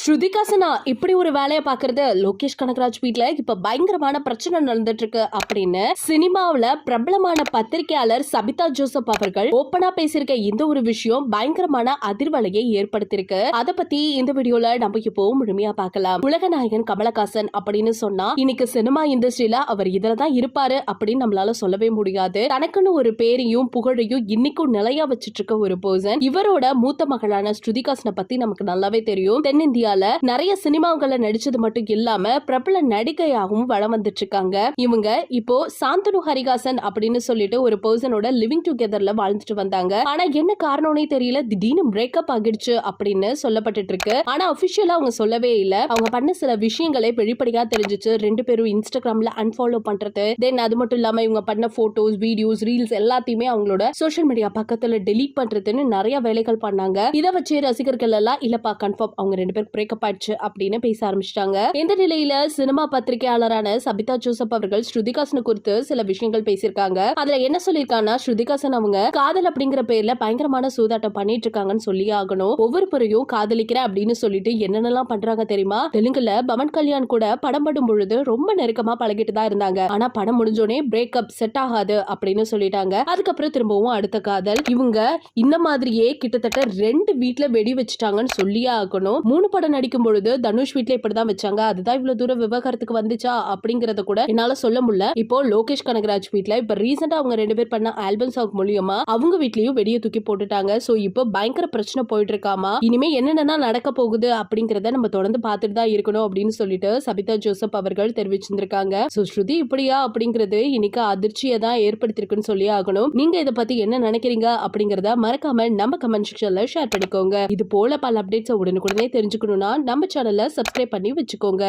ஸ்ருதிகாசனா இப்படி ஒரு வேலையை பாக்குறது லோகேஷ் கனகராஜ் வீட்ல இப்ப பயங்கரமான பிரச்சனை நடந்துட்டு இருக்கு அப்படின்னு சினிமாவில பிரபலமான பத்திரிகையாளர் சபிதா ஜோசப் அவர்கள் ஓப்பனா பேசியிருக்க இந்த ஒரு விஷயம் பயங்கரமான அதிர்வலையை ஏற்படுத்தியிருக்கு. அத பத்தி இந்த வீடியோல நம்ம இப்போ முழுமையா பார்க்கலாம். உலகநாயகன் கமலஹாசன் அப்படின்னு சொன்னா இன்னைக்கு சினிமா இண்டஸ்ட்ரியில அவர் இதுல தான் இருப்பாரு அப்படின்னு நம்மளால சொல்லவே முடியாது. தனக்குன்னு ஒரு பேரையும் புகழையும் இன்னைக்கும் நிலையா வச்சிட்டு இருக்க ஒரு பர்சன் இவரோட மூத்த மகளான ஸ்ருதிகாசனை பத்தி நமக்கு நல்லாவே தெரியும். தென்னிந்தியா தென்னிந்தியால நிறைய சினிமாவுகள்ல நடிச்சது மட்டும் இல்லாம பிரபல நடிகையாகவும் வளம் வந்துட்டு இருக்காங்க இவங்க இப்போ சாந்தனு ஹரிகாசன் அப்படின்னு சொல்லிட்டு ஒரு பர்சனோட லிவிங் டுகெதர்ல வாழ்ந்துட்டு வந்தாங்க. ஆனா என்ன காரணம்னே தெரியல. திடீர்னு பிரேக்கப் ஆகிடுச்சு அப்படின்னு சொல்லப்பட்டுட்டு இருக்கு ஆனா அபிஷியலா அவங்க சொல்லவே இல்ல. அவங்க பண்ண சில விஷயங்களே வெளிப்படையா தெரிஞ்சுச்சு. ரெண்டு பேரும் இன்ஸ்டாகிராம்ல அன்ஃபாலோ பண்றது. தென் அது மட்டும் இல்லாம இவங்க பண்ண போட்டோஸ் வீடியோஸ் ரீல்ஸ் எல்லாத்தையுமே அவங்களோட சோஷியல் மீடியா பக்கத்துல டெலீட் பண்றதுன்னு நிறைய வேலைகள் பண்ணாங்க. இதை வச்சு ரசிகர்கள் எல்லாம் இல்லப்பா கன்ஃபார்ம் அவங்க ரெண்டு பேரும் பிரேக்கப் ஆயிடுச்சு அப்படின்னு பேச ஆரம்பிச்சிட்டாங்க. இந்த நிலையில சினிமா பத்திரிகையாளரான சபிதா ஜோசப் அவர்கள் ஸ்ருதிகாசன் குறித்து சில விஷயங்கள் பேசியிருக்காங்க. அதுல என்ன சொல்லியிருக்காங்கன்னா ஸ்ருதிகாசன் அவங்க காதல் அப்படிங்கிற பேர்ல பயங்கரமான சூதாட்டம் பண்ணிட்டு இருக்காங்கன்னு சொல்லி ஆகணும். ஒவ்வொரு முறையும் காதலிக்கிறேன் அப்படின்னு சொல்லிட்டு என்னென்னலாம் பண்றாங்க தெரியுமா? தெலுங்குல பவன் கல்யாண் கூட படம் படும் பொழுது ரொம்ப நெருக்கமா பழகிட்டு தான் இருந்தாங்க. ஆனா படம் முடிஞ்சோடனே பிரேக்கப் செட் ஆகாது அப்படின்னு சொல்லிட்டாங்க. அதுக்கப்புறம் திரும்பவும் அடுத்த காதல். இவங்க இந்த மாதிரியே கிட்டத்தட்ட ரெண்டு வீட்டுல வெடி வச்சுட்டாங்கன்னு சொல்லியே ஆகணும். மூணு படம் நடிக்கும் பொழுது தனுஷ் வீட்ல இப்படிதான் வச்சாங்க. அதுதான் இவ்வளவு தூரம் விவகாரத்துக்கு வந்துச்சா அப்படிங்கறத கூட என்னால சொல்ல முடியல. இப்போ லோகேஷ் கனகராஜ் வீட்ல இப்ப ரீசெண்டா அவங்க ரெண்டு பேர் பண்ண ஆல்பம் சாங் மூலியமா அவங்க வீட்லயும் வெடிய தூக்கி போட்டுட்டாங்க. சோ இப்போ பயங்கர பிரச்சனை போயிட்டு இருக்காமா? இனிமே என்னென்ன நடக்க போகுது அப்படிங்கறத நம்ம தொடர்ந்து பார்த்துட்டு தான் இருக்கணும் அப்படின்னு சொல்லிட்டு சபிதா ஜோசப் அவர்கள் தெரிவிச்சிருந்திருக்காங்க. சோ ஸ்ருதி இப்படியா அப்படிங்கிறது இன்னைக்கு அதிர்ச்சியை தான் ஏற்படுத்திருக்குன்னு சொல்லி ஆகணும். நீங்க இதை பத்தி என்ன நினைக்கிறீங்க அப்படிங்கறத மறக்காம நம்ம கமெண்ட் செக்ஷன்ல ஷேர் பண்ணிக்கோங்க. இது போல பல அப்டேட்ஸ் உடனுக்குடனே தெரிஞ்சுக்கணும் தெரிஞ்சுக்கணும்னா நம்ம சேனலை சப்ஸ்கிரைப் பண்ணி வச்சுக்கோங்க.